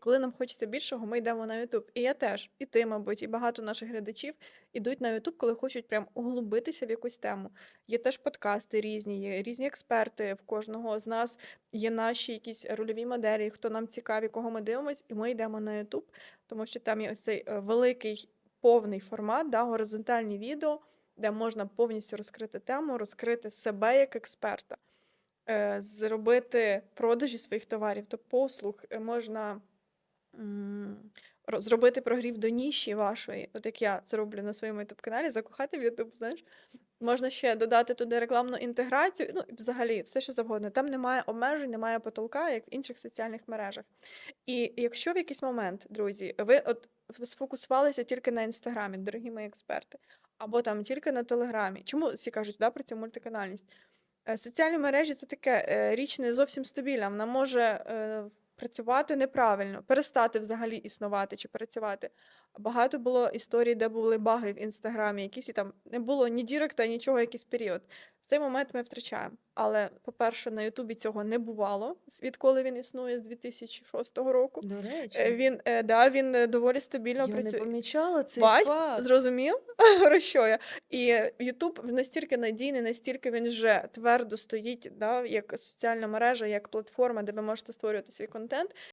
Коли нам хочеться більшого, ми йдемо на YouTube. І я теж, і ти, мабуть, і багато наших глядачів ідуть на YouTube, коли хочуть прям углубитися в якусь тему. Є теж подкасти різні, є різні експерти. В кожного з нас є наші якісь рольові моделі, хто нам цікаві, кого ми дивимось, і ми йдемо на YouTube, тому що там є ось цей е, великий повний формат, да, горизонтальні відео, де можна повністю розкрити тему, розкрити себе як експерта, е, зробити продажі своїх товарів та послуг, е, можна зробити прогрів до ніші вашої, от як я це роблю на своєму youtube каналі закохати в YouTube, знаєш. Можна ще додати туди рекламну інтеграцію, ну і взагалі все, що завгодно. Там немає обмежень, немає потолка, як в інших соціальних мережах. І якщо в якийсь момент, друзі, ви от сфокусувалися тільки на інстаграмі, дорогі мої експерти, або там тільки на телеграмі. Чому всі кажуть да, про цю мультиканальність? Е, Соціальні мережі це таке е, річ не зовсім стабільна. Вона може е, працювати неправильно, перестати взагалі існувати чи працювати. Багато було історій, де були баги в інстаграмі, якісь і там не було ні діректа, нічого, якийсь період. Цей момент ми втрачаємо. Але, по-перше, на Ютубі цього не бувало, відколи він існує з 2006 року. До Е, речі, Він, е, да, він е, доволі стабільно я не помічала цей Бач, факт. Зрозумів, про що я? І Ютуб настільки надійний, настільки він вже твердо стоїть, да, як соціальна мережа, як платформа, де ви можете створювати свій контент.